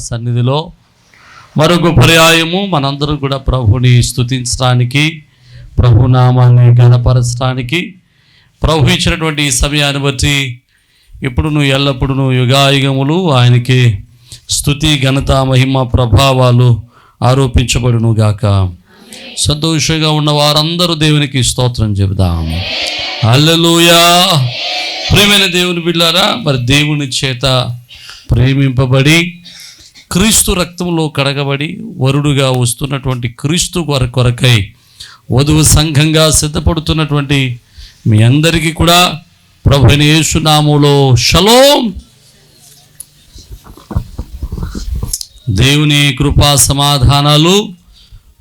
సన్నిధిలో మరొక పర్యాయము మనందరం కూడా ప్రభుని స్థుతించడానికి ప్రభు నామాన్ని గణపరచడానికి. ప్రభు ఇచ్చినటువంటి ఈ సమయాన్ని బట్టి ఇప్పుడును ఎల్లప్పుడూ యుగాయుగములు ఆయనకి స్థుతి ఘనత మహిమ ప్రభావాలు ఆరోపించబడును గాక సంతోషంగా ఉన్న వారందరూ దేవునికి స్తోత్రం చెబుదాం. హల్లెలూయా! ప్రేమైన దేవుని బిళ్ళారా మరి దేవుని చేత ప్రేమింపబడి క్రీస్తు రక్తంలో కడగబడి వరుడుగా వస్తున్నటువంటి క్రీస్తు కొర కొరకై వధువు సంఘంగా సిద్ధపడుతున్నటువంటి మీ అందరికీ కూడా ప్రభుని యేసునామములో షలోం. దేవుని కృపా సమాధానాలు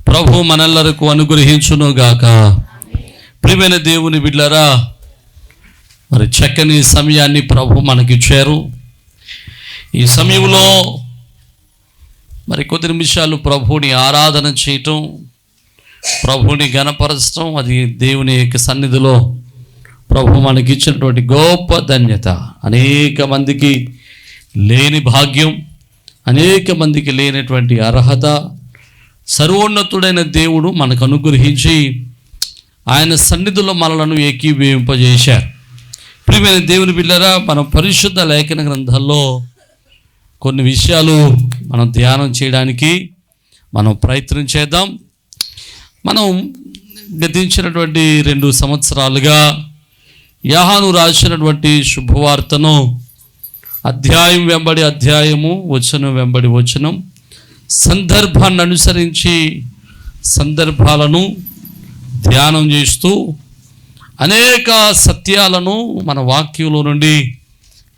ప్రభు మనల్లరకు అనుగ్రహించునుగాక. ప్రియమైన దేవుని బిడ్డరా మరి చక్కని సమయాన్ని ప్రభు మనకిచ్చారు. ఈ సమయంలో మరి కొద్ది నిమిషాలు ప్రభువుని ఆరాధన చేయటం ప్రభువుని గణపరచటం అది దేవుని యొక్క సన్నిధిలో ప్రభు మనకి ఇచ్చినటువంటి గొప్ప ధన్యత. అనేక మందికి లేని భాగ్యం అనేక మందికి లేనటువంటి అర్హత సర్వోన్నతుడైన దేవుడు మనకు అనుగ్రహించి ఆయన సన్నిధిలో మనలను ఏకీభవింపజేశారు. ప్రియమైన దేవుని బిడ్డరా మన పరిశుద్ధ లేఖన గ్రంథాల్లో కొన్ని విషయాలు మనం ధ్యానం చేయడానికి మనం ప్రయత్నం చేద్దాం. మనం గతించినటువంటి రెండు సంవత్సరాలుగా యాహాను రాసినటువంటి శుభవార్తను అధ్యాయం వెంబడి అధ్యాయము వచనం వెంబడి వచనం సందర్భాన్ని అనుసరించి సందర్భాలను ధ్యానం చేస్తూ అనేక సత్యాలను మన వాక్యంలో నుండి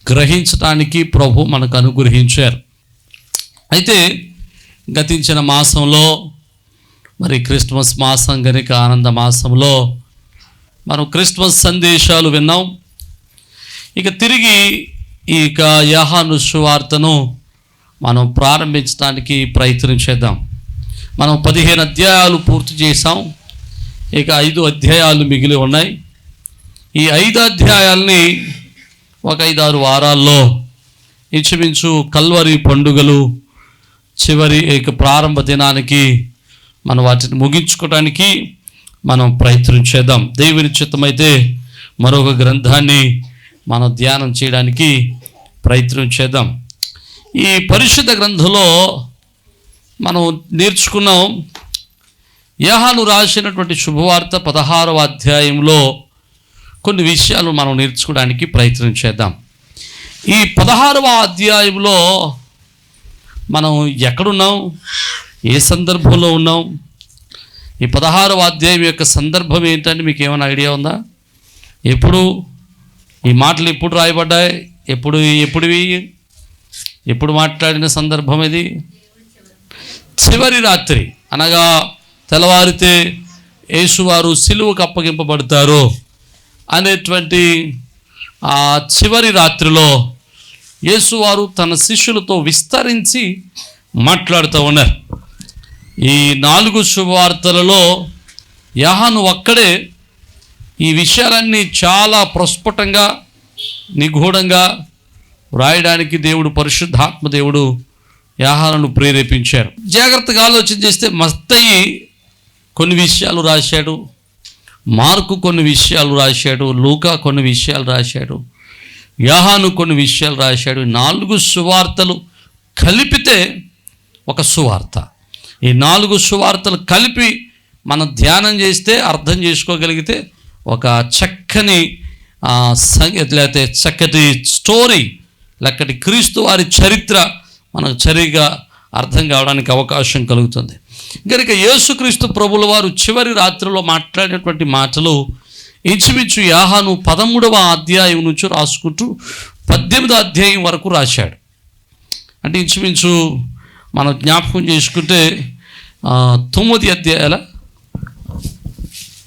గ్రహించడానికి ప్రభు మనకు అనుగ్రహించారు. అయితే గతించిన మాసంలో మరి క్రిస్మస్ మాసం కనుక ఆనంద మాసంలో మనం క్రిస్మస్ సందేశాలు విన్నాం. ఇక తిరిగి ఇక యహాను సువార్తను మనం ప్రారంభించడానికి ప్రయత్నం చేద్దాం. మనం పదిహేను అధ్యాయాలు పూర్తి చేసాం ఇక ఐదు అధ్యాయాలు మిగిలి ఉన్నాయి. ఈ ఐదు అధ్యాయాల్ని ఒక ఐదారు వారాల్లో ఇంచుమించు కల్వరి పండుగలు చివరి ఏక ప్రారంభ దినానికి మనం వాటిని ముగించుకోవడానికి మనం ప్రయత్నం చేద్దాం. దేవుని చిత్తమైతే మరొక గ్రంథాన్ని మనం ధ్యానం చేయడానికి ప్రయత్నం చేద్దాం. ఈ పరిశుద్ధ గ్రంథంలో మనం నేర్చుకున్నాం యహాను రాసినటువంటి శుభవార్త పదహారవ అధ్యాయంలో కొన్ని విషయాలు మనం నేర్చుకోవడానికి ప్రయత్నం చేద్దాం. ఈ పదహారవ అధ్యాయంలో మనం ఎక్కడున్నాం? ఏ సందర్భంలో ఉన్నాం? ఈ పదహారవ అధ్యాయం యొక్క సందర్భం ఏంటని మీకు ఏమైనా ఐడియా ఉందా? ఎప్పుడు ఈ మాటలు ఎప్పుడు రాయబడ్డాయి? ఎప్పుడు ఎప్పుడువి ఎప్పుడు మాట్లాడిన సందర్భం ఇది? చివరి రాత్రి అనగా తెల్లవారితే యేసువారు సిలువకు అప్పగింపబడతారు. అనేటువంటి ఆ చివరి రాత్రిలో యేసువారు తన శిష్యులతో విస్తరించి మాట్లాడుతూ ఉన్నారు. ఈ నాలుగు శుభవార్తలలో యహాను ఒక్కడే ఈ విషయాలన్నీ చాలా ప్రస్ఫుటంగా నిగూఢంగా వ్రాయడానికి దేవుడు పరిశుద్ధాత్మ దేవుడు యాహాలను ప్రేరేపించారు. జాగ్రత్తగా ఆలోచన చేస్తే మస్తయి కొన్ని విషయాలు రాశాడు. మార్కు కొన్ని విషయాలు రాశాడు లూకా కొన్ని విషయాలు రాశాడు యాహాను కొన్ని విషయాలు రాశాడు. ఈ నాలుగు సువార్తలు కలిపితే ఒక సువార్త. ఈ నాలుగు సువార్తలు కలిపి మనం ధ్యానం చేస్తే అర్థం చేసుకోగలిగితే ఒక చక్కని సంగతి లేకపోతే చక్కటి స్టోరీ లేకటి క్రీస్తు వారి చరిత్ర మనకు సరిగా అర్థం కావడానికి అవకాశం కలుగుతుంది. కనుక యేసుక్రీస్తు ప్రభుల వారు చివరి రాత్రిలో మాట్లాడినటువంటి మాటలు ఇంచుమించు యాహాను పదమూడవ అధ్యాయం నుంచి రాసుకుంటూ పద్దెనిమిదో అధ్యాయం వరకు రాశాడు. అంటే ఇంచుమించు మనం జ్ఞాపకం చేసుకుంటే తొమ్మిది అధ్యాయాల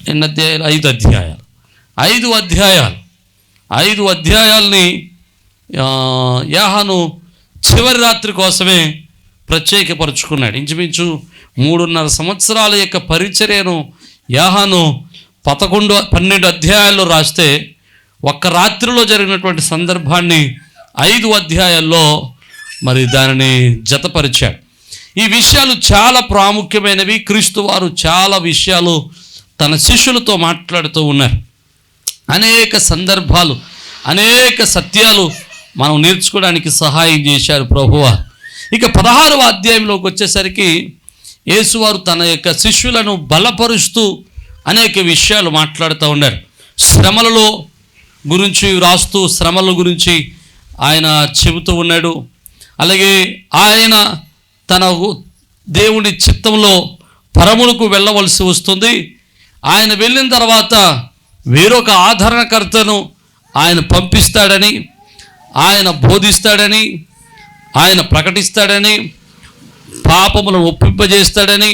ఎన్ని అధ్యాయాలు? ఐదు అధ్యాయాలు. ఐదు అధ్యాయాలు. ఐదు అధ్యాయాల్ని యాహాను చివరి రాత్రి కోసమే ప్రత్యేకపరుచుకున్నాడు. ఇంచుమించు మూడున్నర సంవత్సరాల యొక్క పరిచర్యను యాహాను పదకొండు పన్నెండు అధ్యాయాల్లో రాస్తే ఒక్క రాత్రిలో జరిగినటువంటి సందర్భాన్ని ఐదు అధ్యాయాల్లో మరి దానిని జతపరిచాడు. ఈ విషయాలు చాలా ప్రాముఖ్యమైనవి. క్రీస్తు వారు చాలా విషయాలు తన శిష్యులతో మాట్లాడుతూ ఉన్నారు. అనేక సందర్భాలు అనేక సత్యాలు మనం నేర్చుకోవడానికి సహాయం చేశారు ప్రభువ. ఇక పదహారవ అధ్యాయంలోకి వచ్చేసరికి యేసువారు తన యొక్క శిష్యులను బలపరుస్తూ అనేక విషయాలు మాట్లాడుతూ ఉన్నారు. శ్రమలలో గురించి రాస్తూ శ్రమల గురించి ఆయన చెబుతూ ఉన్నాడు. అలాగే ఆయన తన దేవుని చిత్తంలో పరములకు వెళ్ళవలసి వస్తుంది. ఆయన వెళ్ళిన తర్వాత వేరొక ఆదరణకర్తను ఆయన పంపిస్తాడని ఆయన బోధిస్తాడని ఆయన ప్రకటిస్తాడని పాపములను ఒప్పింపజేస్తాడని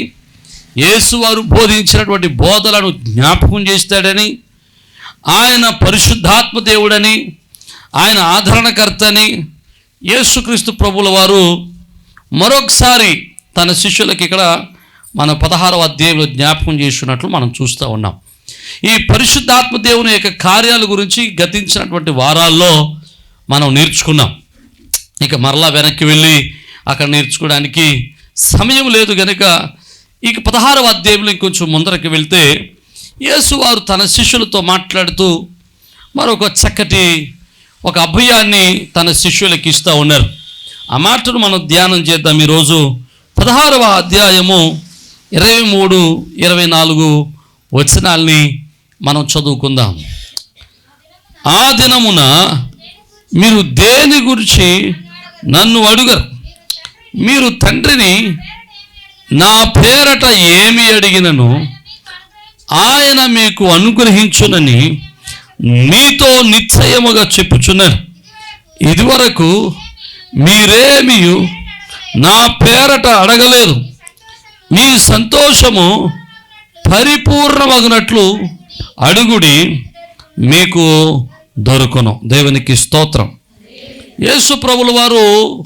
యేసువారు బోధించినటువంటి బోధలను జ్ఞాపకం చేస్తాడని ఆయన పరిశుద్ధాత్మ దేవుడని ఆయన ఆదరణకర్తని యేసుక్రీస్తు ప్రభుల వారు మరొకసారి తన శిష్యులకి ఇక్కడ మన పదహారవ అధ్యాయంలో జ్ఞాపకం చేస్తున్నట్లు మనం చూస్తూ ఉన్నాం. ఈ పరిశుద్ధాత్మ దేవుని యొక్క కార్యాల గురించి గతించినటువంటి వారాల్లో మనం నేర్చుకున్నాం. ఇక మరలా వెనక్కి వెళ్ళి అక్కడ నేర్చుకోవడానికి సమయం లేదు కనుక ఇక పదహారవ అధ్యాయంలో ఇంకొంచెం ముందరకి వెళ్తే యేసువారు తన శిష్యులతో మాట్లాడుతూ మరొక చక్కటి ఒక అభయాన్ని తన శిష్యులకి ఇస్తూ ఉన్నారు. ఆ మాటను మనం ధ్యానం చేద్దాం ఈరోజు పదహారవ అధ్యాయము ఇరవై మూడు ఇరవై నాలుగు వచనాల్ని మనం చదువుకుందాం. ఆ దినమున మీరు దేని గురించి నన్ను అడుగరు? మీరు తండ్రిని నా పేరట ఏమి అడిగినను? ఆయన మీకు అనుగ్రహించునని మీతో నిశ్చయముగా చెప్పుచున్నారు. ఇదివరకు మీరేమి నా పేరట అడగలేదు. మీ సంతోషము పరిపూర్ణమగినట్లు అడుగుడి మీకు దొరుకును. దేవునికి స్తోత్రం. యేసు ప్రభుల వారు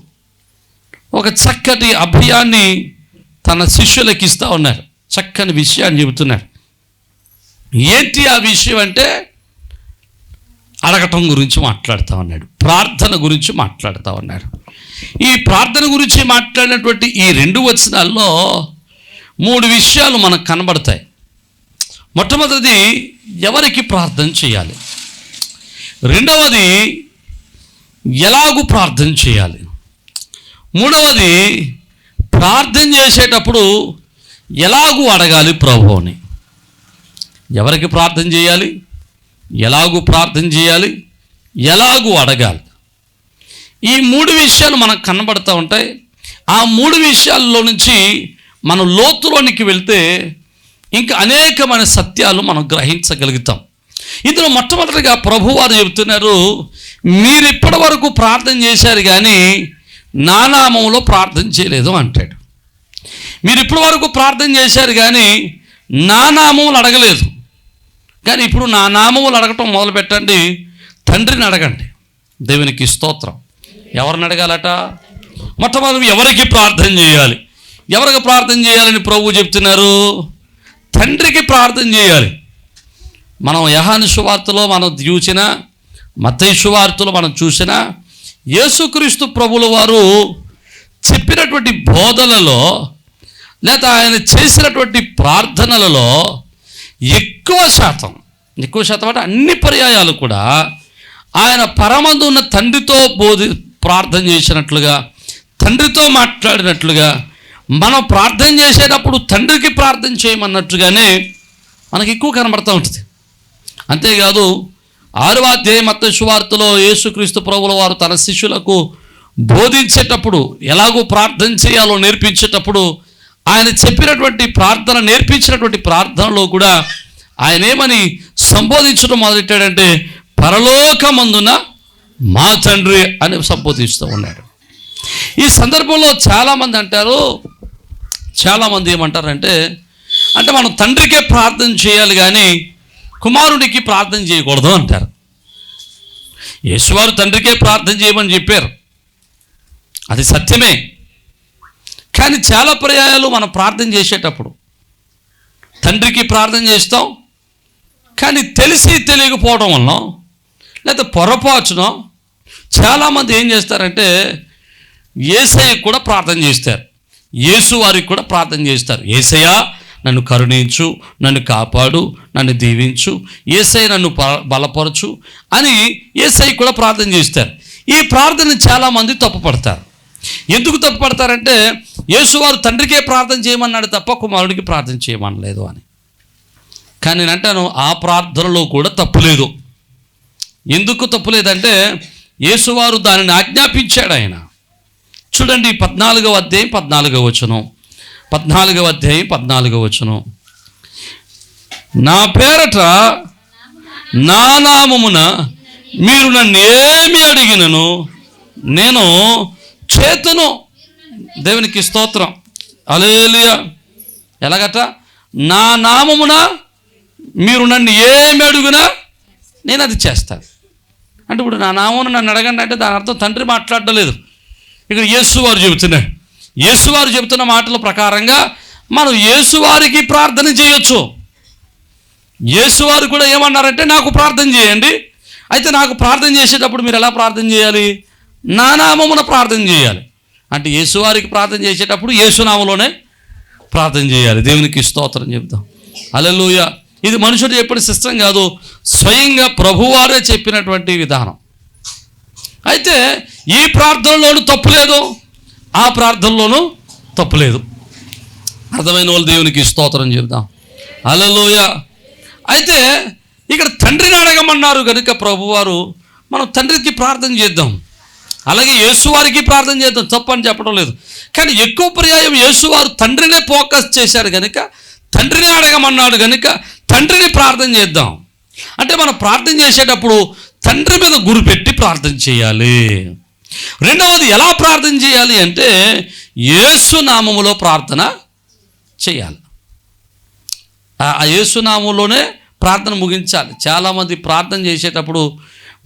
ఒక చక్కటి అభయాన్ని తన శిష్యులకి ఇస్తూ ఉన్నారు. చక్కని విషయాన్ని చెబుతున్నారు. ఏంటి ఆ విషయం అంటే అడగటం గురించి మాట్లాడుతూ ఉన్నాడు. ప్రార్థన గురించి మాట్లాడుతూ ఉన్నారు. ఈ ప్రార్థన గురించి మాట్లాడినటువంటి ఈ రెండు వచనాల్లో మూడు విషయాలు మనకు కనబడతాయి. మొట్టమొదటిది ఎవరికి ప్రార్థన చేయాలి? రెండవది ఎలాగూ ప్రార్థన చేయాలి? మూడవది ప్రార్థన చేసేటప్పుడు ఎలాగూ అడగాలి ప్రభువుని? ఎవరికి ప్రార్థన చేయాలి? ఎలాగూ ప్రార్థన చేయాలి? ఎలాగూ అడగాలి? ఈ మూడు విషయాలు మనకు కనబడుతూ ఉంటాయి. ఆ మూడు విషయాల్లో నుంచి మనం లోతులోనికి వెళ్తే ఇంకా అనేకమైన సత్యాలు మనం గ్రహించగలుగుతాం. ఇందులో మొట్టమొదటిగా ప్రభువారు చెబుతున్నారు మీరు ఇప్పటి వరకు ప్రార్థన చేశారు కానీ నా నామంలో ప్రార్థన చేయలేదు అంటాడు. మీరు ఇప్పటి వరకు ప్రార్థన చేశారు కానీ నా నామములు అడగలేదు. కానీ ఇప్పుడు నా నామములు అడగటం మొదలు పెట్టండి. తండ్రిని అడగండి. దేవునికి స్తోత్రం. ఎవరిని అడగాలట? మొట్టమొదటి ఎవరికి ప్రార్థన చేయాలి? ఎవరికి ప్రార్థన చేయాలని ప్రభు చెప్తున్నారు? తండ్రికి ప్రార్థన చేయాలి. మనం యహాని సువార్తలో మనం చూసిన మత్తయి సువార్తలో మనం చూసినా యేసుక్రీస్తు ప్రభుల వారు చెప్పినటువంటి బోధలలో లేదా ఆయన చేసినటువంటి ప్రార్థనలలో ఎక్కువ శాతం ఎక్కువ శాతం అంటే అన్ని పర్యాయాలు కూడా ఆయన పరమందు ఉన్న తండ్రితో బోధి ప్రార్థన చేసినట్లుగా తండ్రితో మాట్లాడినట్లుగా మనం ప్రార్థన చేసేటప్పుడు తండ్రికి ప్రార్థన చేయమన్నట్టుగానే మనకి ఎక్కువ కనబడుతూ ఉంటుంది. అంతేకాదు ఆరవ అధ్యాయం మత శువార్తలో యేసుక్రీస్తు ప్రభుల వారు తన శిష్యులకు బోధించేటప్పుడు ఎలాగో ప్రార్థన చేయాలో నేర్పించేటప్పుడు ఆయన చెప్పినటువంటి ప్రార్థన నేర్పించినటువంటి ప్రార్థనలో కూడా ఆయన ఏమని సంబోధించడం మొదలెట్టాడంటే పరలోకమందున మా తండ్రి అని సంబోధిస్తూ ఉన్నాడు. ఈ సందర్భంలో చాలామంది అంటారు చాలామంది ఏమంటారంటే అంటే మనం తండ్రికే ప్రార్థన చేయాలి కానీ కుమారుడికి ప్రార్థన చేయకూడదు అంటారు. యేసువారు తండ్రికే ప్రార్థన చేయమని చెప్పారు. అది సత్యమే. కానీ చాలా పర్యాయాలు మనం ప్రార్థన చేసేటప్పుడు. తండ్రికి ప్రార్థన చేస్తాం. కానీ తెలిసి తెలియకపోవడం వలన లేదా పొరపాటున చాలామంది ఏం చేస్తారంటే ఏసయ్య కూడా ప్రార్థన చేస్తారు. యేసు వారికి కూడా ప్రార్థన చేస్తారు. ఏసయ్యా నన్ను కరుణించు నన్ను కాపాడు నన్ను దీవించు ఏసై నన్ను బలపరచు అని ఏసై కూడా ప్రార్థన చేస్తారు. ఈ ప్రార్థన చాలామంది తప్పుపడతారు. ఎందుకు తప్పుపడతారంటే యేసువారు తండ్రికే ప్రార్థన చేయమన్నాడు తప్ప కుమారుడికి ప్రార్థన చేయమనలేదు అని. కానీ నేను అంటాను ఆ ప్రార్థనలో కూడా తప్పులేదు ఎందుకు తప్పులేదంటే యేసువారు దానిని ఆజ్ఞాపించాడు ఆయన. చూడండి పద్నాలుగవ అధ్యాయం పద్నాలుగవ వచనం. పద్నాలుగవ అధ్యాయం పద్నాలుగవ వచనం. నా పేరట నా నామమున మీరు నన్ను ఏమి అడిగినను నేను చేతును. దేవునికి స్తోత్రం. అలేలియ ఎలాగట? నా నామమున మీరు నన్ను ఏమి అడుగునా నేను అది చేస్తాను అంటే ఇప్పుడు నా నామమున నన్ను అడగండి అంటే దాని అర్థం తండ్రి మాట్లాడలేదు ఇక్కడ యేసు వారు చెబుతున్నాడు యేసువారు చెబుతున్న మాటల ప్రకారంగా మనం యేసువారికి ప్రార్థన చేయొచ్చు. యేసువారు కూడా ఏమన్నారంటే నాకు ప్రార్థన చేయండి. అయితే నాకు ప్రార్థన చేసేటప్పుడు మీరు ఎలా ప్రార్థన చేయాలి? నా నామమున ప్రార్థన చేయాలి. అంటే యేసువారికి ప్రార్థన చేసేటప్పుడు యేసునామలోనే ప్రార్థన చేయాలి. దేవునికి స్తోత్రం చెప్తాం అలెలుయ ఇది మనుషుడు చెప్పిన సిస్టమ్ కాదు స్వయంగా ప్రభువారే చెప్పినటువంటి విధానం. అయితే ఈ ప్రార్థనలోనూ తప్పు లేదు. ఆ ప్రార్థనలోనూ తప్పలేదు. అర్థమైన వాళ్ళు దేవునికి స్తోత్రం చెబుదాం. అలలోయ అయితే ఇక్కడ తండ్రిని అడగమన్నారు కనుక ప్రభువారు మనం తండ్రికి ప్రార్థన చేద్దాం. అలాగే యేసువారికి ప్రార్థన చేద్దాం. తప్పని చెప్పడం లేదు. కానీ ఎక్కువ పర్యాయం యేసువారు తండ్రినే ఫోకస్ చేశారు కనుక తండ్రిని అడగమన్నాడు కనుక తండ్రిని ప్రార్థన చేద్దాం. అంటే మనం ప్రార్థన చేసేటప్పుడు తండ్రి మీద గురిపెట్టి ప్రార్థన చేయాలి. రెండవది ఎలా ప్రార్థన చేయాలి అంటే యేసు నామములో ప్రార్థన చేయాలి. ఆ ఆ యేసునామంలోనే ప్రార్థన ముగించాలి. చాలామంది ప్రార్థన చేసేటప్పుడు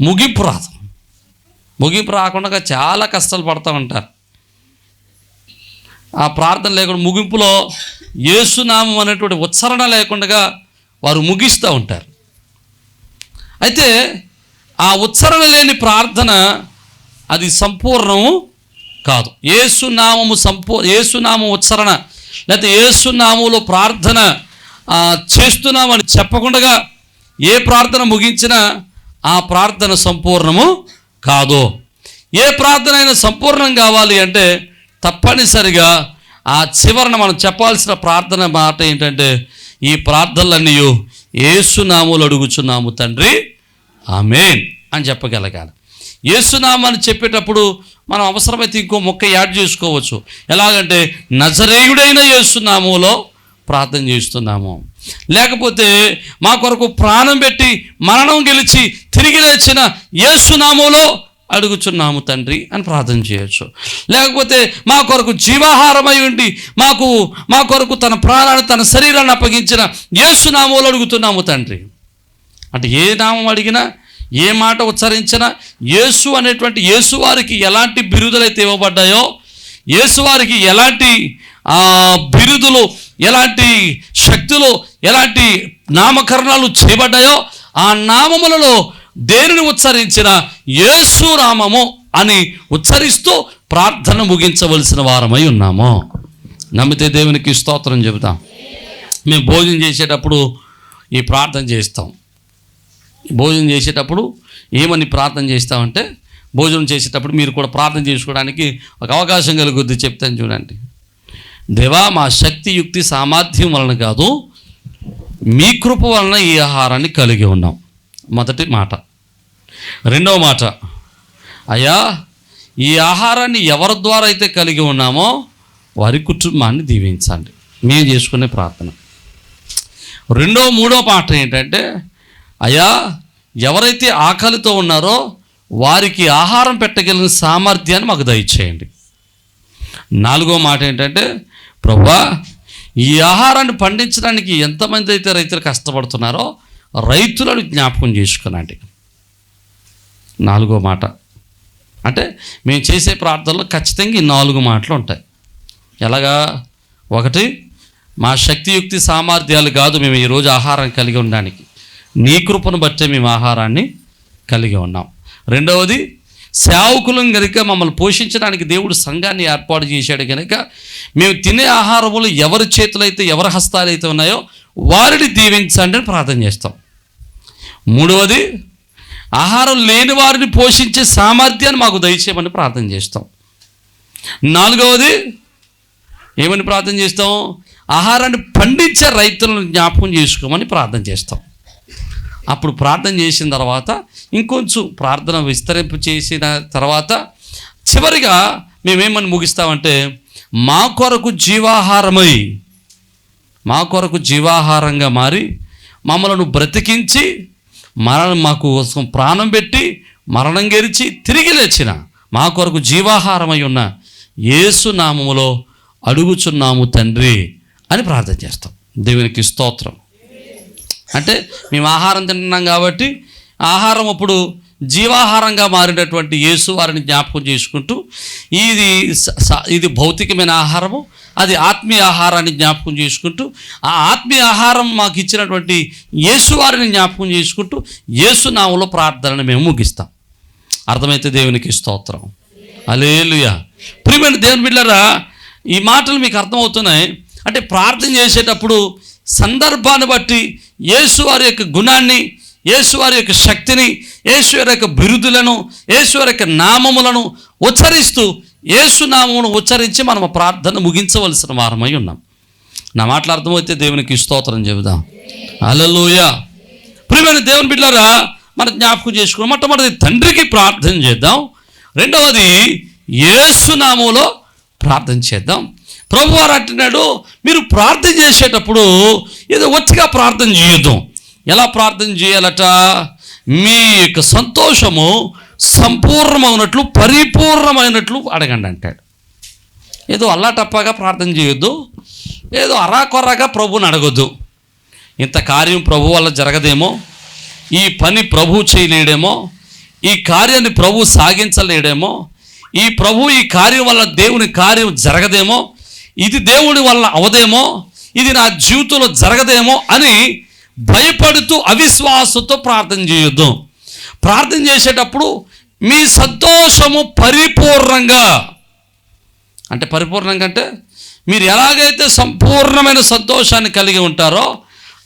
ముగింపు రాదు. ముగింపు రాకుండా చాలా కష్టాలు పడుతూ ఉంటారు. ఆ ప్రార్థన లేకుండా ముగింపులో యేసునామం అనేటువంటి ఉచ్చారణ లేకుండా వారు ముగిస్తూ ఉంటారు. అయితే ఆ ఉచ్చారణ లేని ప్రార్థన అది సంపూర్ణము కాదు. ఏసునామము సంపూ ఏసునామం ఉచ్చరణ లేకపోతే ఏసునామంలో ప్రార్థన చేస్తున్నామని చెప్పకుండా ఏ ప్రార్థన ముగించినా ఆ ప్రార్థన సంపూర్ణము కాదు. ఏ ప్రార్థన అయినా సంపూర్ణం కావాలి అంటే తప్పనిసరిగా ఆ చివరన మనం చెప్పాల్సిన ప్రార్థన మాట ఏంటంటే ఈ ప్రార్థనలన్నీ ఏసునాములు అడుగుచున్నాము తండ్రి. ఆమెన్ అని చెప్పగలగాలి. ఏసునామని చెప్పేటప్పుడు మనం అవసరమైతే ఇంకో మొక్క యాడ్ చేసుకోవచ్చు. ఎలాగంటే నజరేయుడైన ఏసునామములో ప్రార్థన చేస్తున్నాము లేకపోతే మా కొరకు ప్రాణం పెట్టి మరణం గెలిచి తిరిగి లేచిన ఏసునామములో అడుగుచున్నాము తండ్రి అని ప్రార్థన చేయొచ్చు. లేకపోతే మా కొరకు జీవాహారమై ఉండి మాకు మా కొరకు తన ప్రాణాన్ని తన శరీరాన్ని అప్పగించిన ఏసునామములో అడుగుతున్నాము తండ్రి. అంటే ఏ నామం అడిగినా ఏ మాట ఉచ్చరించినా యేసు అనేటువంటి యేసు వారికి ఎలాంటి బిరుదులైతే ఇవ్వబడ్డాయో యేసువారికి ఎలాంటి బిరుదులు ఎలాంటి శక్తులు ఎలాంటి నామకరణాలు చేయబడ్డాయో ఆ నామములలో దేనిని ఉచ్చరించిన యేసు నామము అని ఉచ్చరిస్తూ ప్రార్థన ముగించవలసిన వారమై ఉన్నాము. నమ్మితే దేవునికి స్తోత్రం చెబుతాం. మేము భోజనం చేసేటప్పుడు ఈ ప్రార్థన చేస్తాం. భోజనం చేసేటప్పుడు ఏమని ప్రార్థన చేస్తామంటే భోజనం చేసేటప్పుడు మీరు కూడా ప్రార్థన చేసుకోవడానికి ఒక అవకాశం కలుగుద్ది చెప్తాను చూడండి. దేవా మా శక్తి యుక్తి సామర్థ్యం వలన కాదు మీ కృప వలన ఈ ఆహారాన్ని కలిగి ఉన్నాం. మొదటి మాట. రెండవ మాట. అయ్యా ఈ ఆహారాన్ని ఎవరి ద్వారా అయితే కలిగి ఉన్నామో వారి కుటుంబాన్ని దీవించండి. మేము చేసుకునే ప్రార్థన. రెండో మూడో పాట ఏంటంటే అయ్యా ఎవరైతే ఆకలితో ఉన్నారో వారికి ఆహారం పెట్టగలిగిన సామర్థ్యాన్ని మాకు దయచేయండి. నాలుగో మాట ఏంటంటే ప్రభా ఈ ఆహారాన్ని పండించడానికి ఎంతమంది అయితే రైతులు కష్టపడుతున్నారో రైతులను జ్ఞాపకం చేసుకునండి. నాలుగో మాట. అంటే మేము చేసే ప్రార్థనలో ఖచ్చితంగా ఈ నాలుగు మాటలు ఉంటాయి. ఎలాగా? ఒకటి మా శక్తియుక్తి సామర్థ్యాలు కాదు మేము ఈరోజు ఆహారం కలిగి ఉండడానికి. నీ కృపను బట్టే మేము ఆహారాన్ని కలిగి ఉన్నాం. రెండవది సేవకులం కనుక మమ్మల్ని పోషించడానికి దేవుడు సంఘాన్ని ఏర్పాటు చేశాడు కనుక మేము తినే ఆహారములు ఎవరి చేతులైతే ఎవరి హస్తాలు అయితే ఉన్నాయో వారిని దీవించండి అని ప్రార్థన చేస్తాం. మూడవది ఆహారం లేని వారిని పోషించే సామర్థ్యాన్ని మాకు దయచేయమని ప్రార్థన చేస్తాం. నాలుగవది ఏమని ప్రార్థన చేస్తాం? ఆహారాన్ని పండించే రైతులను జ్ఞాపకం చేసుకోమని ప్రార్థన చేస్తాం. అప్పుడు ప్రార్థన చేసిన తర్వాత ఇంకొంచెం ప్రార్థన విస్తరింపు చేసిన తర్వాత చివరిగా మేమేమని ముగిస్తామంటే మా కొరకు జీవాహారమై మా కొరకు జీవాహారంగా మారి మమ్మలను బ్రతికించి మరణం మాకు కోసం ప్రాణం పెట్టి మరణం గెలిచి తిరిగి లేచిన మా కొరకు జీవాహారమై ఉన్న యేసు నామములో అడుగుచున్నాము తండ్రి అని ప్రార్థన చేస్తాం. దేవునికి స్తోత్రం. అంటే మేము ఆహారం తింటున్నాం కాబట్టి ఆహారం అప్పుడు జీవాహారంగా మారినటువంటి యేసు వారిని జ్ఞాపకం చేసుకుంటూ ఇది స- స- ఇది భౌతికమైన ఆహారము అది ఆత్మీయ ఆహారాన్ని జ్ఞాపకం చేసుకుంటూ ఆ ఆత్మీయ ఆహారం మాకు ఇచ్చినటువంటి యేసు వారిని జ్ఞాపకం చేసుకుంటూ యేసు నామలో ప్రార్థనను మేము ముగిస్తాం. అర్థమైతే దేవునికి స్తోత్రం. అలేలుయా ప్రియమైన దేవుని బిడ్డరా ఈ మాటలు మీకు అర్థమవుతున్నాయి. అంటే ప్రార్థన చేసేటప్పుడు సందర్భాన్ని బట్టి యేసు వారి యొక్క గుణాన్ని యేసు వారి యొక్క శక్తిని యేసు వారి యొక్క బిరుదులను యేసు వారి యొక్క నామములను ఉచ్చరిస్తూ యేసు నామమును ఉచ్చరించి మనం ప్రార్థన ముగించవలసిన వారమై ఉన్నాం. నా మాటలు అర్థమైతే దేవునికి స్తోత్రం చెబుదాం? అలలోయ ప్రియమైన దేవుని బిడ్డారా మన జ్ఞాపకం చేసుకున్నాం మొట్టమొదటి తండ్రికి ప్రార్థన చేద్దాం. రెండవది యేసునామంలో ప్రార్థన చేద్దాం. ప్రభువారు అంటున్నాడు మీరు ప్రార్థన చేసేటప్పుడు ఏదో ఒట్టిగా ప్రార్థన చేయొద్దు. ఎలా ప్రార్థన చేయాలట? మీ యొక్క సంతోషము సంపూర్ణమైనట్లు పరిపూర్ణమైనట్లు అడగండి అంటాడు. ఏదో అల్లాటప్పగా ప్రార్థన చేయొద్దు. ఏదో అరాకొరగా ప్రభుని అడగొద్దు. ఇంత కార్యం ప్రభు వల్ల జరగదేమో? ఈ పని ప్రభు చేయలేడేమో? ఈ కార్యాన్ని ప్రభు సాగించలేడేమో? ఈ ప్రభు ఈ కార్యం వల్ల దేవుని కార్యం జరగదేమో? ఇది దేవుడి వల్ల అవదేమో? ఇది నా జీవితంలో జరగదేమో అని భయపడుతూ అవిశ్వాసంతో ప్రార్థన చేయొద్దు. ప్రార్థన చేసేటప్పుడు మీ సంతోషము పరిపూర్ణంగా అంటే పరిపూర్ణంగా అంటే మీరు ఎలాగైతే సంపూర్ణమైన సంతోషాన్ని కలిగి ఉంటారో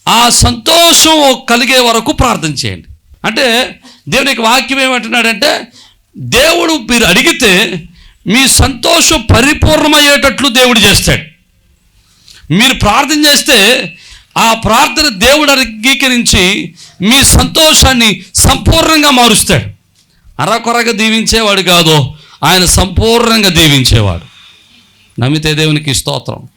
ఆ సంతోషం కలిగే వరకు ప్రార్థన చేయండి. అంటే దేవునికి వాక్యం ఏమంటున్నాడంటే దేవుడు మీరు అడిగితే మీ సంతోషం పరిపూర్ణమయ్యేటట్లు దేవుడు చేస్తాడు. మీరు ప్రార్థన చేస్తే ఆ ప్రార్థన దేవుడు అంగీకరించి మీ సంతోషాన్ని సంపూర్ణంగా మారుస్తాడు. అరకొరగా దీవించేవాడు కాదు ఆయన సంపూర్ణంగా దీవించేవాడు. నమ్మితే దేవునికి స్తోత్రం.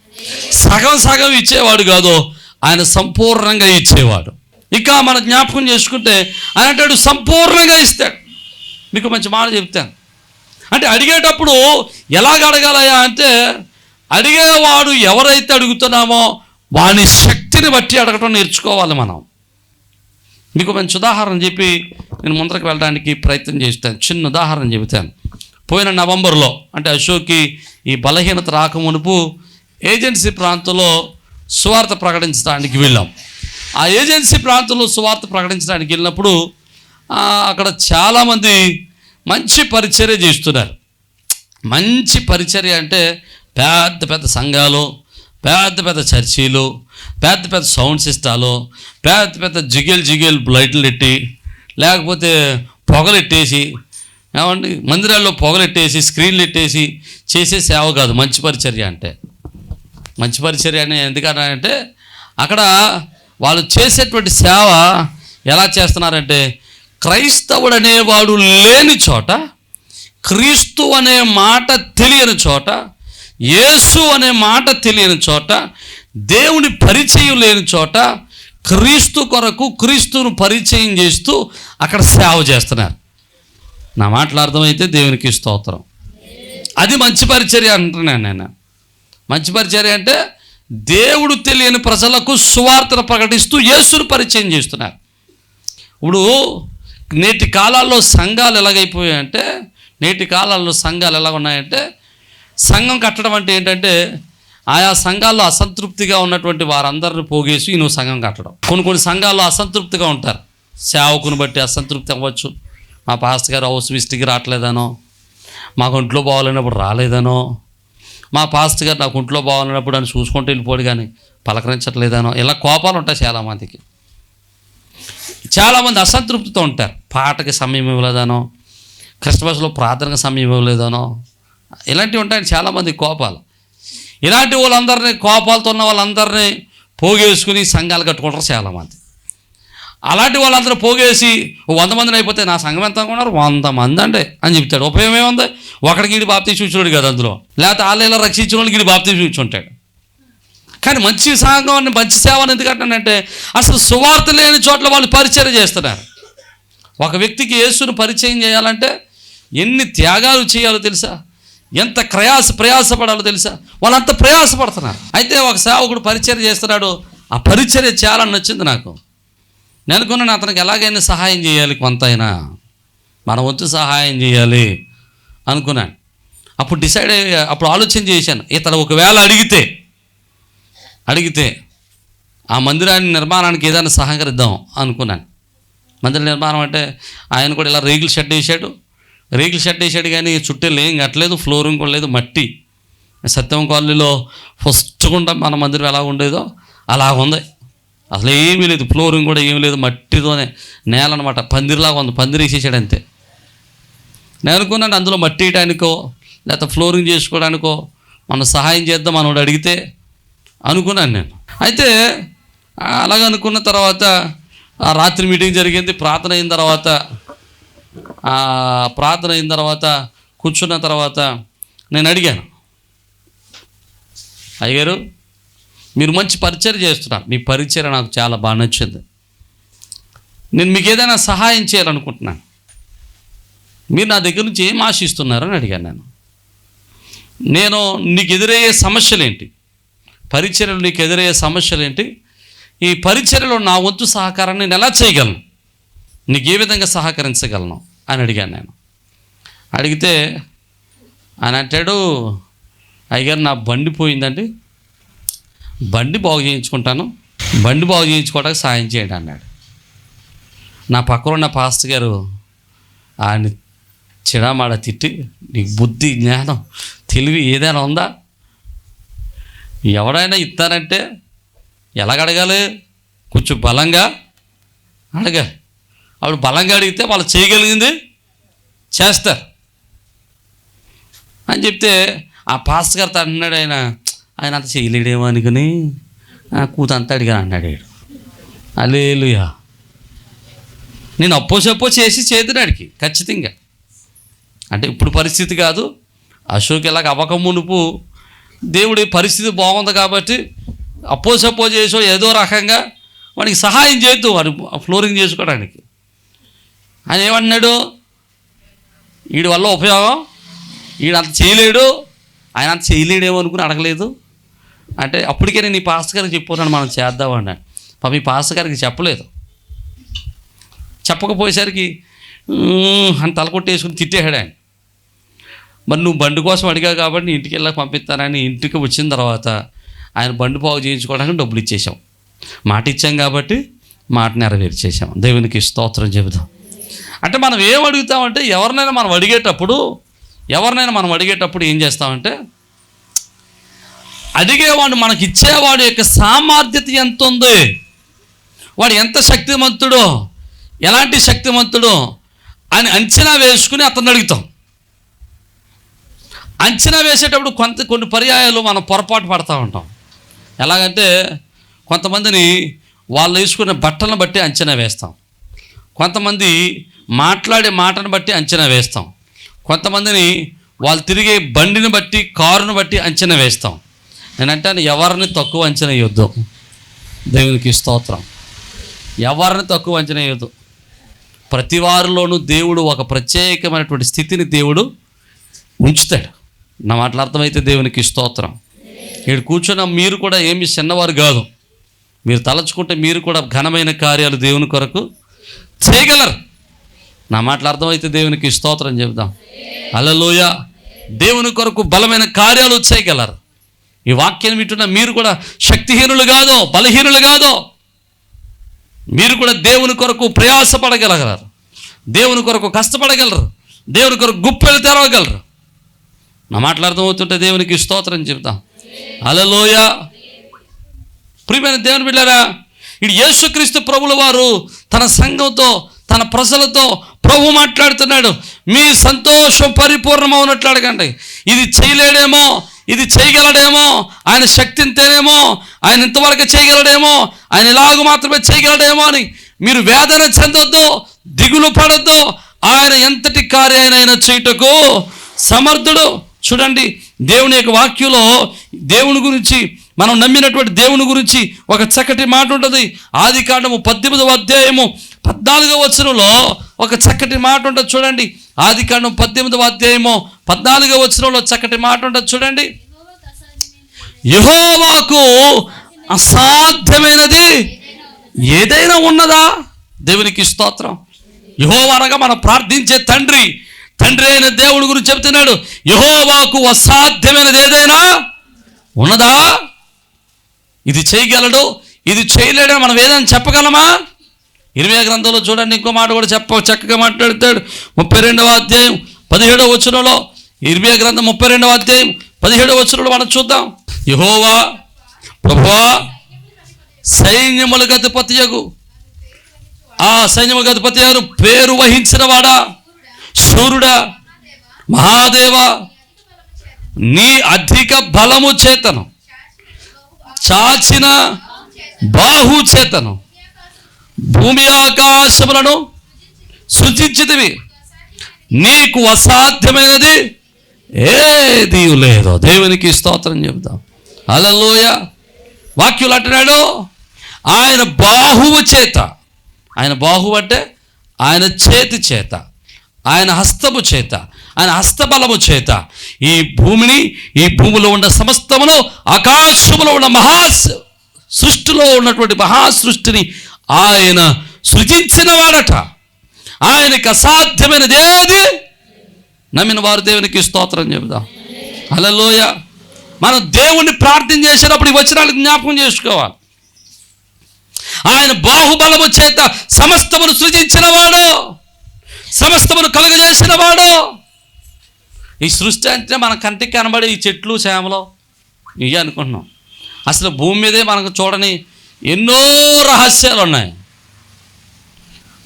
సగం సగం ఇచ్చేవాడు కాదు ఆయన సంపూర్ణంగా ఇచ్చేవాడు. ఇక మన జ్ఞాపకం చేసుకుంటే ఆయన అంటాడు సంపూర్ణంగా ఇస్తాడు. మీకు మంచి మాట చెప్తాను. అంటే అడిగేటప్పుడు ఎలాగ అడగాలయ్యా? అంటే అడిగేవాడు ఎవరైతే అడుగుతున్నామో వాని శక్తిని బట్టి అడగటం నేర్చుకోవాలి మనం. మీకు మంచి ఉదాహరణ చెప్పి నేను ముందరకు వెళ్ళడానికి ప్రయత్నం చేస్తాను. చిన్న ఉదాహరణ చెబుతాను. పోయిన నవంబర్లో అంటే అశోక్కి ఈ బలహీనత రాకమునుపు ఏజెన్సీ ప్రాంతంలో సువార్త ప్రకటించడానికి వెళ్ళాం. ఆ ఏజెన్సీ ప్రాంతంలో సువార్త ప్రకటించడానికి వెళ్ళినప్పుడు అక్కడ చాలామంది మంచి పరిచర్య చేస్తున్నారు. మంచి పరిచర్య అంటే పెద్ద పెద్ద సంఘాలు పెద్ద పెద్ద చర్చీలు పెద్ద పెద్ద సౌండ్ సిస్టాలు పెద్ద పెద్ద జిగేల్ జిగేల్ లైట్లు పెట్టి లేకపోతే పొగలెట్టేసి ఏమండి మందిరాల్లో పొగలెట్టేసి స్క్రీన్లు ఎట్టేసి చేసే సేవ కాదు మంచి పరిచర్య అంటే. మంచి పరిచర్య అని అంటే అక్కడ వాళ్ళు చేసేటువంటి సేవ ఎలా చేస్తున్నారంటే క్రైస్తవుడు అనేవాడు లేని చోట క్రీస్తు అనే మాట తెలియని చోట యేసు అనే మాట తెలియని చోట దేవుని పరిచయం లేని చోట క్రీస్తు కొరకు క్రీస్తును పరిచయం చేస్తూ అక్కడ సేవ చేస్తున్నారు. నా మాటలు అర్థమైతే దేవునికి స్తోత్రం. అది మంచి పరిచర్య అంటున్నాను నేను. మంచి పరిచర్య అంటే దేవుడు తెలియని ప్రజలకు సువార్తను ప్రకటిస్తూ యేసును పరిచయం చేస్తున్నారు. ఇప్పుడు నేటి కాలాల్లో సంఘాలు ఎలాగైపోయాయంటే నేటి కాలాల్లో సంఘాలు ఎలా ఉన్నాయంటే సంఘం కట్టడం అంటే ఏంటంటే ఆయా సంఘాల్లో అసంతృప్తిగా ఉన్నటువంటి వారందరిని పోగేసి నువ్వు సంఘం కట్టడం. కొన్ని కొన్ని సంఘాల్లో అసంతృప్తిగా ఉంటారు. సేవకుని బట్టి అసంతృప్తి అవ్వచ్చు. మా పాస్టర్ గారు హౌస్ విస్టికి రావట్లేదనో మాకు ఒంట్లో బాగాలేనప్పుడు రాలేదనో మా పాస్టర్ గారు నాకు ఒంట్లో బాగాలేనప్పుడు అని చూసుకుంటూ వెళ్ళిపోడు కానీ పలకరించట్లేదనో ఇలా కోపాలు ఉంటాయి చాలామందికి. చాలామంది అసంతృప్తితో ఉంటారు. పాటకి సమయం ఇవ్వలేదనో క్రిస్మస్లో ప్రార్థనకు సమయం ఇవ్వలేదనో ఇలాంటివి ఉంటాయి చాలామంది కోపాలు. ఇలాంటి వాళ్ళందరినీ కోపాలతో ఉన్న వాళ్ళందరినీ పోగేసుకుని సంఘాలు కట్టుకుంటారు చాలామంది. అలాంటి వాళ్ళందరూ పోగేసి వంద మందిని అయిపోతే నా సంఘం ఎంత అనుకున్నారు? వంద మంది అంటే అని చెప్తాడు. ఉపయోగం ఏముంది? ఒకడికి ఇడి బాప్తి చూచున్నాడు కదా అందులో. లేకపోతే ఆలయంలో రక్షించిన వాళ్ళకి ఇడి బాప్తి చూచుంటాడు కానీ మంచి సంఘం మంచి సేవను ఎందుకంటానంటే అసలు సువార్త లేని చోట్ల వాళ్ళు పరిచయం చేస్తున్నారు. ఒక వ్యక్తికి యేసును పరిచయం చేయాలంటే ఎన్ని త్యాగాలు చేయాలో తెలుసా? ఎంత ప్రయాస ప్రయాసపడాలో తెలుసా? వాళ్ళంత ప్రయాసపడుతున్నారు. అయితే ఒక సేవకుడు పరిచయం చేస్తున్నాడు. ఆ పరిచర్య చాలా నచ్చింది నాకు. నేను అతనికి ఎలాగైనా సహాయం చేయాలి కొంతైనా. మనం మన వంతు సహాయం చేయాలి అనుకున్నాను. అప్పుడు డిసైడ్ అప్పుడు ఆలోచన చేశాను. ఇతను ఒకవేళ అడిగితే అడిగితే ఆ మందిరాన్ని నిర్మాణానికి ఏదైనా సహకరిద్దాం అనుకున్నాను. మందిర నిర్మాణం అంటే ఆయన కూడా ఇలా రేగులు షెడ్ వేసాడు. రేకుల షెడ్ వేసాడు కానీ చుట్టూ ఏం కట్టలేదు ఫ్లోరింగ్ కూడా లేదు మట్టి. సత్యం కాలనీలో ఫస్ట్ గుండా మన మందిరం ఎలా ఉండేదో అలా ఉంది. అసలు ఏమీ లేదు ఫ్లోరింగ్ కూడా ఏమీ లేదు మట్టితోనే నేల అనమాట పందిరిలాగా ఉంది పందిరి వేసేసాడు అంతే. నేను అనుకున్నాను అందులో మట్టి వేయడానికో లేకపోతే ఫ్లోరింగ్ చేసుకోవడానికో మనం సహాయం చేద్దాం మనోడు అడిగితే అనుకున్నాను నేను. అయితే అలాగ అనుకున్న తర్వాత ఆ రాత్రి మీటింగ్ జరిగింది ప్రార్థన అయిన తర్వాత ప్రార్థన అయిన తర్వాత కూర్చున్న తర్వాత నేను అడిగాను. అయ్యగారు మీరు మంచి పరిచయం చేస్తున్నారు. మీ పరిచయం నాకు చాలా బాగా నచ్చింది. నేను మీకు ఏదైనా సహాయం చేయాలనుకుంటున్నాను. మీరు నా దగ్గర నుంచి ఏం ఆశిస్తున్నారని అడిగాను నేను. నేను నీకు ఎదురయ్యే సమస్యలు ఏంటి? పరిచర్యలు నీకు ఎదురయ్యే సమస్యలు ఏంటి? ఈ పరిచర్యలో నా వంతు సహకారాన్ని నేను ఎలా చేయగలను? నీకు ఏ విధంగా సహకరించగలను? అని అడిగాను నేను. అడిగితే ఆయన అంటాడు అయ్యగారు నా బండి పోయిందండి. బండి బాగు చేయించుకుంటాను. బండి బాగు చేయించుకోవడానికి సాయం చేయండి అన్నాడు. నా పక్కన ఉన్న పాస్ట్ గారు ఆయన చిడామాడ తిట్టి నీకు బుద్ధి జ్ఞానం తెలివి ఏదైనా ఉందా? ఎవడైనా ఇస్తారంటే ఎలాగ అడగాలి? కొంచెం బలంగా అడగాలి. ఆవిడ బలంగా అడిగితే వాళ్ళు చేయగలిగింది చేస్తారు. అని చెప్తే ఆ పాస్టర్ గారితో అన్నాడు ఆయన ఆయన అంత చేయలేడేమో అనుకుని కూతంతా అడిగాను అన్నాడు వీడు అలేలుయా నేను అప్పో చెప్పో చేసి చేతుడాడికి ఖచ్చితంగా. అంటే ఇప్పుడు పరిస్థితి కాదు అశోక్ ఇలాగ అవ్వక మునుపు దేవుడి పరిస్థితి బాగుంది కాబట్టి అప్పో సప్పో చేసో ఏదో రకంగా వాడికి సహాయం చేయొద్దు వాడు ఫ్లోరింగ్ చేసుకోవడానికి. ఆయన ఏమన్నాడు? వీడి వల్ల ఉపయోగం? వీడు అంత చేయలేడు? ఆయన అంత చేయలేడేమో అనుకుని అడగలేదు. అంటే అప్పటికే నేను ఈ పాస్టర్ గారికి చెప్పుకున్నాను మనం చేద్దాం పాప ఈ పాస్టర్ గారికి చెప్పలేదు. చెప్పకపోయేసరికి అని తలకొట్టేసుకుని తిట్టేశాడు ఆయన. మరి నువ్వు బండి కోసం అడిగావు కాబట్టి నీ ఇంటికి వెళ్ళి పంపిస్తానని ఇంటికి వచ్చిన తర్వాత ఆయన బండి పావు చేయించుకోవడానికి డబ్బులు ఇచ్చేసాం మాట ఇచ్చాం కాబట్టి మాట నెరవేర్చేసాం దేవునికి స్తోత్రం చెబుదాం. అంటే మనం ఏం అడుగుతామంటే ఎవరినైనా మనం అడిగేటప్పుడు ఎవరినైనా మనం అడిగేటప్పుడు ఏం చేస్తామంటే అడిగేవాడు మనకి ఇచ్చేవాడు యొక్క సామర్థ్యత ఎంత ఉంది వాడు ఎంత శక్తిమంతుడో ఎలాంటి శక్తిమంతుడో అని అంచనా వేసుకుని అతను అడుగుతాం. అంచనా వేసేటప్పుడు కొంత కొన్ని పర్యాయాలు మనం పొరపాటు పడతా ఉంటాం. ఎలాగంటే కొంతమందిని వాళ్ళు వేసుకునే బట్టలను బట్టి అంచనా వేస్తాం. కొంతమంది మాట్లాడే మాటను బట్టి అంచనా వేస్తాం. కొంతమందిని వాళ్ళు తిరిగే బండిని బట్టి కారును బట్టి అంచనా వేస్తాం. నేను అంటాను ఎవరిని తక్కువ అంచనా వేయొద్దు. దేవునికి స్తోత్రం. ఎవరిని తక్కువ అంచనా వేయొద్దు. ప్రతి వారిలోనూ దేవుడు ఒక ప్రత్యేకమైనటువంటి స్థితిని దేవుడు ఉంచుతాడు. నా మాటలు అర్థమైతే దేవునికి స్తోత్రం. ఇక్కడ కూర్చున్న మీరు కూడా ఏమి చిన్నవారు కాదు. మీరు తలచుకుంటే మీరు కూడా ఘనమైన కార్యాలు దేవుని కొరకు చేయగలరు. నా మాటలు అర్థమైతే దేవునికి స్తోత్రం చెబుదాం. అలలోయ దేవుని కొరకు బలమైన కార్యాలు చేయగలరు. ఈ వాక్యం వింటున్న మీరు కూడా శక్తిహీనులు కాదో బలహీనులు కాదో మీరు కూడా దేవుని కొరకు ప్రయాసపడగలగలరు. దేవుని కొరకు కష్టపడగలరు. దేవుని కొరకు గుప్పెలు తెరవగలరు. నా మాటలు అవుతుంటే దేవునికి స్తోత్రం చెప్తాం అలలోయ ప్రియమైన దేవుని బిడ్డారా ఇటు యేసుక్రీస్తు ప్రభుల వారు తన సంఘంతో తన ప్రజలతో ప్రభు మాట్లాడుతున్నాడు. మీ సంతోషం పరిపూర్ణమవునట్లు అడగండి. ఇది చేయలేడేమో ఇది చేయగలడేమో ఆయన శక్తింతేనేమో ఆయన ఇంతవరకు చేయగలడేమో ఆయన ఇలాగ మాత్రమే చేయగలడేమో అని మీరు వేదన చెందొద్దు దిగులు పడద్దు. ఆయన ఎంతటి కార్యాయనైనా చేయుటకు సమర్థుడు. చూడండి దేవుని యొక్క వాక్యంలో దేవుని గురించి మనం నమ్మినటువంటి దేవుని గురించి ఒక చక్కటి మాట ఉంటుంది. ఆది కాండము పద్దెనిమిదవ అధ్యాయము పద్నాలుగవ వచనంలో ఒక చక్కటి మాట ఉంటుంది చూడండి. ఆది కాండం పద్దెనిమిదవ అధ్యాయము పద్నాలుగో వచ్చినంలో చక్కటి మాట ఉంటుంది చూడండి. యహోవాకు అసాధ్యమైనది ఏదైనా ఉన్నదా? దేవునికి స్తోత్రం. యహోవా అనగా మనం ప్రార్థించే తండ్రి. తండ్రి అయిన దేవుడి గురించి చెప్తున్నాడు. యహోవాకు అసాధ్యమైనది ఏదైనా ఉన్నదా? ఇది చేయగలడు? ఇది చేయలేడని మనం ఏదైనా చెప్పగలమా? ఇరవై గ్రంథంలో చూడండి ఇంకో మాట కూడా చెప్ప చక్కగా మాట్లాడతాడు. ముప్పై రెండవ అధ్యాయం పదిహేడవ వచనంలో. ఇరవై గ్రంథం ముప్పై రెండవ అధ్యాయం పదిహేడవ వచనంలో మనం చూద్దాం. యహోవా ప్రభువా సైన్యముల గతిపతియగు ఆ సైన్యముల గతిపతి గారు పేరు వహించిన వాడా? సూర్యుడా? మహాదేవ? నీ అధిక బలము చేతను. చాచిన బాహు చేతను. భూమి ఆకాశములను సృజించితివి. నీకు అసాధ్యమైనది ఏది లేదో. దేవునికి స్తోత్రం చెబుతాం అలలోయ వాక్యులు అంటున్నాడు ఆయన బాహువు చేత ఆయన బాహువు అంటే ఆయన చేతి చేత ఆయన హస్తము చేత ఆయన హస్తబలము చేత ఈ భూమిని ఈ భూమిలో ఉన్న సమస్తమును ఆకాశములో ఉన్న మహా సృష్టిలో ఉన్నటువంటి మహా సృష్టిని ఆయన సృజించిన వాడట ఆయనకి అసాధ్యమైనది ఏది? నమ్మిన వారు దేవునికి స్తోత్రం చెబుదాం. అలలోయ మనం దేవుణ్ణి ప్రార్థన చేసేటప్పుడు ఈ వచనాలు జ్ఞాపకం చేసుకోవాలి. ఆయన బాహుబలము చేత సమస్తమును సృజించిన వాడు సమస్తమును కలుగజేసిన వాడు ఈ సృష్టి అంటే మన కంటికి కనబడే ఈ చెట్లు చేమలు ఇవి అనుకుంటున్నాం. అసలు భూమి మీదే మనకు చూడని ఎన్నో రహస్యాలు ఉన్నాయి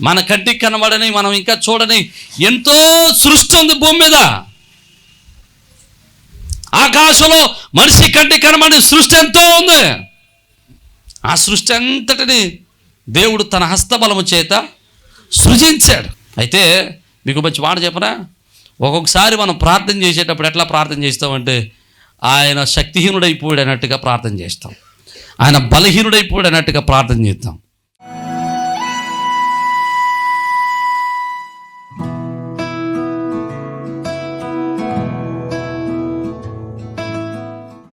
మన కంటికి కనబడని మనం ఇంకా చూడని ఎంతో సృష్టి ఉంది భూమి మీద. ఆకాశంలో మనిషి కంటికి కనబడి సృష్టి ఎంతో ఉంది. ఆ సృష్టి అంతటిని దేవుడు తన హస్తబలము చేత సృజించాడు. అయితే మీకు మంచి మాట చెప్పరా ఒక్కొక్కసారి మనం ప్రార్థన చేసేటప్పుడు ఎట్లా ప్రార్థన చేస్తామంటే ఆయన శక్తిహీనుడైపోయాడు అన్నట్టుగా ప్రార్థన చేస్తాం. ఆయన బలహీనుడైపోయాడు అన్నట్టుగా ప్రార్థన చేస్తాం